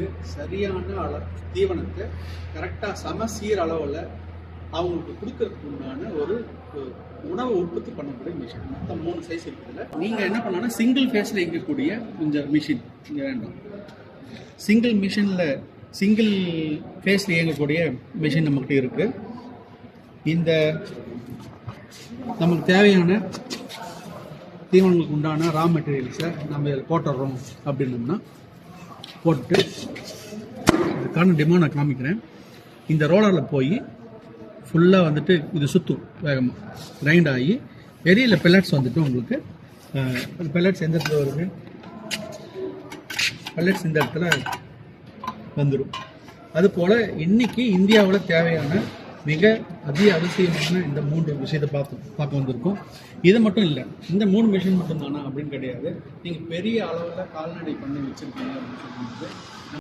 மாடுகளுக்கு சரியான அளவு தீவனத்தை கரெக்டாக சமசீர் அளவில் அவங்களுக்கு கொடுக்கறதுக்கு உண்டான ஒரு உணவு உணவை உற்பத்தி பண்ணக்கூடிய மிஷின் மொத்தம் மூணு சைஸ் இருக்குதுல்ல. நீங்கள் என்ன பண்ணலாம்னா சிங்கிள் ஃபேஸில் இயங்கக்கூடிய கொஞ்சம் மிஷின் இங்கே வேண்டாம். சிங்கிள் மிஷினில் சிங்கிள் ஃபேஸில் இயங்கக்கூடிய மிஷின் நம்மகிட்ட இருக்குது இந்த நமக்கு தேவையான தீவனங்களுக்கு உண்டான ரா மெட்டீரியல்ஸை நம்ம இதில் போட்டுடுறோம் அப்படின்னோம்னா போட்டுட்டு இதுக்கான டெமோ நான் காமிக்கிறேன். இந்த ரோலரில் போய் ஃபுல்லாக வந்துட்டு இது சுற்றும் வேகமாக கிரைண்ட் ஆகி வெளியில் பெல்லட்ஸ் வந்துட்டு உங்களுக்கு பெல்லட்ஸ் எந்த இடத்துல வருது? பெல்லட்ஸ் இந்த இடத்துல வந்துடும் அதுபோல் இன்னைக்கு இந்தியாவில் தேவையான மிக அதி அவசியமான இந்த மூன்று விஷயத்தை பார்த்து பார்க்க வந்திருக்கோம். இது மட்டும் இல்லை இந்த மூணு மிஷின் மட்டும் தானா அப்படின்னு கிடையாது. நீங்கள் பெரிய அளவில் கால்நடை பண்ணி வச்சுருக்கீங்க அப்படின்னு சொல்லும்போது